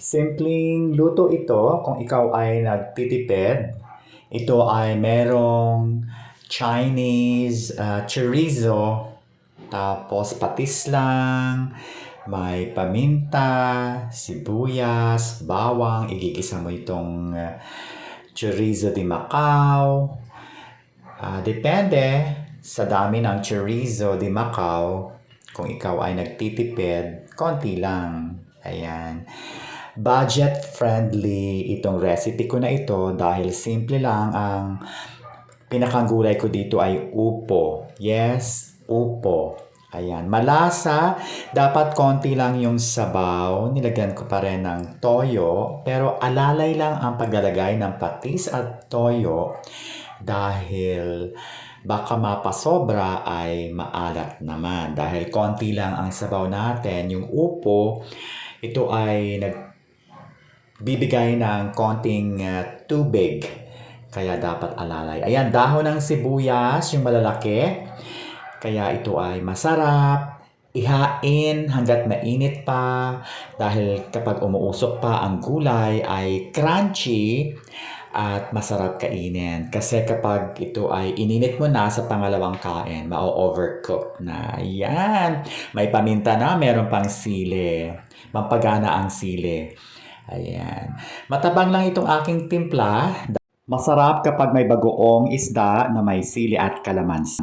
Simpleng luto ito kung ikaw ay nagtitipid. Ito ay merong Chinese ah, chorizo, tapos patis lang, may paminta, sibuyas, bawang, igigisa mo itong ah, chorizo de Macau. Ah, depende sa dami ng chorizo de Macau, kung ikaw ay nagtitipid, konti lang. Ayan. Budget friendly itong recipe ko na ito dahil simple lang ang pinakagulay ko dito ay upo. Yes, upo. Ayan. Malasa. Dapat konti lang yung sabaw. Nilagyan ko pa rin ng toyo. Pero alalay lang ang paglalagay ng patis at toyo dahil baka mapasobra ay maalat naman. Dahil konti lang ang sabaw natin. Yung upo, ito ay nagbibigay ng konting ah, tubig. Kaya dapat alalay. Ayan, dahon ng sibuyas, yung malalaki. Kaya ito ay masarap. Ihain hanggat mainit pa. Dahil kapag umuusok pa ang gulay ay crunchy at masarap kainin. Kasi kapag ito ay ininit mo na sa pangalawang kain, ma-overcook na. Ayan. May paminta na, meron pang sili. Mampagana ang sili. Ayan. Matabang lang itong aking timpla. Masarap kapag may bagoong isda na may sili at kalamansi.